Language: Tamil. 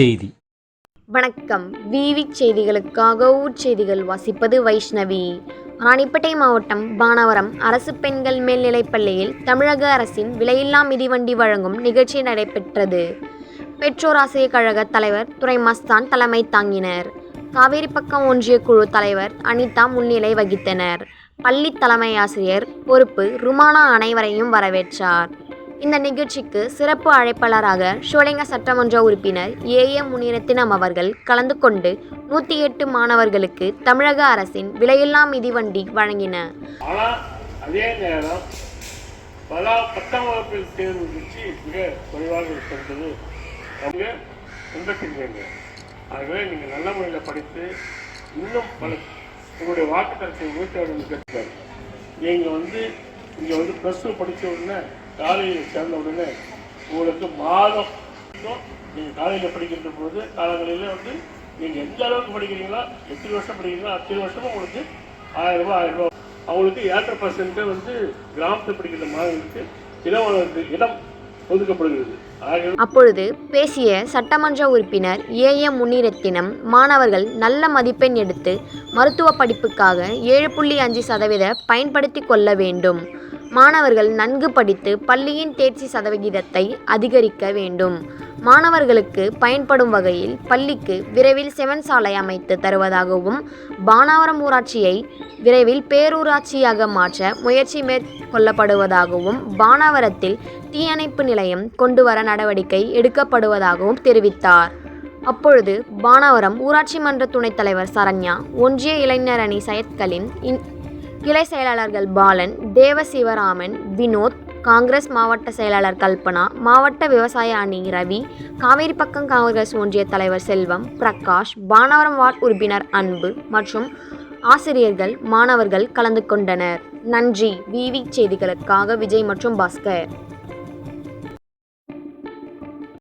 செய்தி. வணக்கம். விவி செய்திகளுக்காக ஊர்ச்செய்திகள் வாசிப்பது வைஷ்ணவி. ராணிப்பேட்டை மாவட்டம் பானவரம் அரசு பெண்கள் மேல்நிலைப்பள்ளியில் தமிழக அரசின் விலையில்லா மிதிவண்டி வழங்கும் நிகழ்ச்சி நடைபெற்றது. பெற்றோர் ஆசிரியர் கழக தலைவர் துறை மஸ்தான் தலைமை தாங்கினர். காவேரி பக்கம் ஒன்றிய குழு தலைவர் அனிதா முன்னிலை வகித்தனர். பள்ளி தலைமை ஆசிரியர் பொறுப்பு ருமானா அனைவரையும் வரவேற்றார். இந்த நிகழ்ச்சிக்கு சிறப்பு அழைப்பாளராக ஷோலிங்க சட்டமன்ற உறுப்பினர் ஏ எம் முனிரத்தினம் அவர்கள் கலந்து கொண்டு நூற்றி எட்டு மாணவர்களுக்கு தமிழக அரசின் விலையில்லா மிதிவண்டி வழங்கினர். அதே நேரம் பல பத்தாம் வகுப்பில் தேர்வு வச்சு மிக குறைவாக இருக்கின்றது. அவங்க பின்பற்றுகிறீங்க ஆகவே நீங்கள் நல்ல முறையில் படித்து இன்னும் பல உங்களுடைய வாக்கு வாக்குத்தரத்தை உயர்த்தி கேட்கிறார் நீங்கள் வந்து இங்கே வந்து ப்ளஸ் டூ படித்த உடனே காலையில் சேர்ந்த உடனே உங்களுக்கு மாதம் நீங்கள் காலையில் படிக்கின்ற பொழுது காலங்களில் வந்து நீங்கள் எந்த அளவுக்கு படிக்கிறீங்களோ எத்தனை வருஷம் படிக்கிறீங்களோ அத்தனை வருஷமும் உங்களுக்கு ஆயிரம் ரூபாய் ஆயிரம் ரூபாய். அவங்களுக்கு ஏற்ற பர்சன்ட் வந்து கிராமத்தில் படிக்கிற மாணவர்களுக்கு இடம் இடம் ஒதுக்கப்படுகிறது. அப்பொழுது பேசிய சட்டமன்ற உறுப்பினர் ஏ எம் முன்னிரத்தினம் மாணவர்கள் நல்ல மதிப்பெண் எடுத்து மருத்துவ படிப்புக்காக ஏழு புள்ளி அஞ்சு சதவீத பயன்படுத்தி கொள்ள வேண்டும். மாணவர்கள் நன்கு படித்து பள்ளியின் தேர்ச்சி சதவிகிதத்தை அதிகரிக்க வேண்டும். மாணவர்களுக்கு பயன்படும் வகையில் பள்ளிக்கு விரைவில் செவன் சாலை அமைத்து தருவதாகவும் பானாவரம் ஊராட்சியை விரைவில் பேரூராட்சியாக மாற்ற முயற்சி மேற்கொள்ளப்படுவதாகவும் பானாவரத்தில் தீயணைப்பு நிலையம் கொண்டு வர நடவடிக்கை எடுக்கப்படுவதாகவும் தெரிவித்தார். அப்பொழுது பானாவரம் ஊராட்சி மன்ற துணைத் தலைவர் சரண்யா ஒன்றிய இளைஞர் அணி இன் கிளை செயலாளர்கள் பாலன் தேவசிவராமன் வினோத் காங்கிரஸ் மாவட்ட செயலாளர் கல்பனா மாவட்ட விவசாய அணி ரவி காவேரிப்பக்கம் காங்கிரஸ் ஒன்றிய தலைவர் செல்வம் பிரகாஷ் பானவரம் வார்டு உறுப்பினர் அன்பு மற்றும் ஆசிரியர்கள் மாணவர்கள் கலந்து கொண்டனர். நன்றி. விவி செய்திகளுக்காக விஜய் மற்றும் பாஸ்கர்.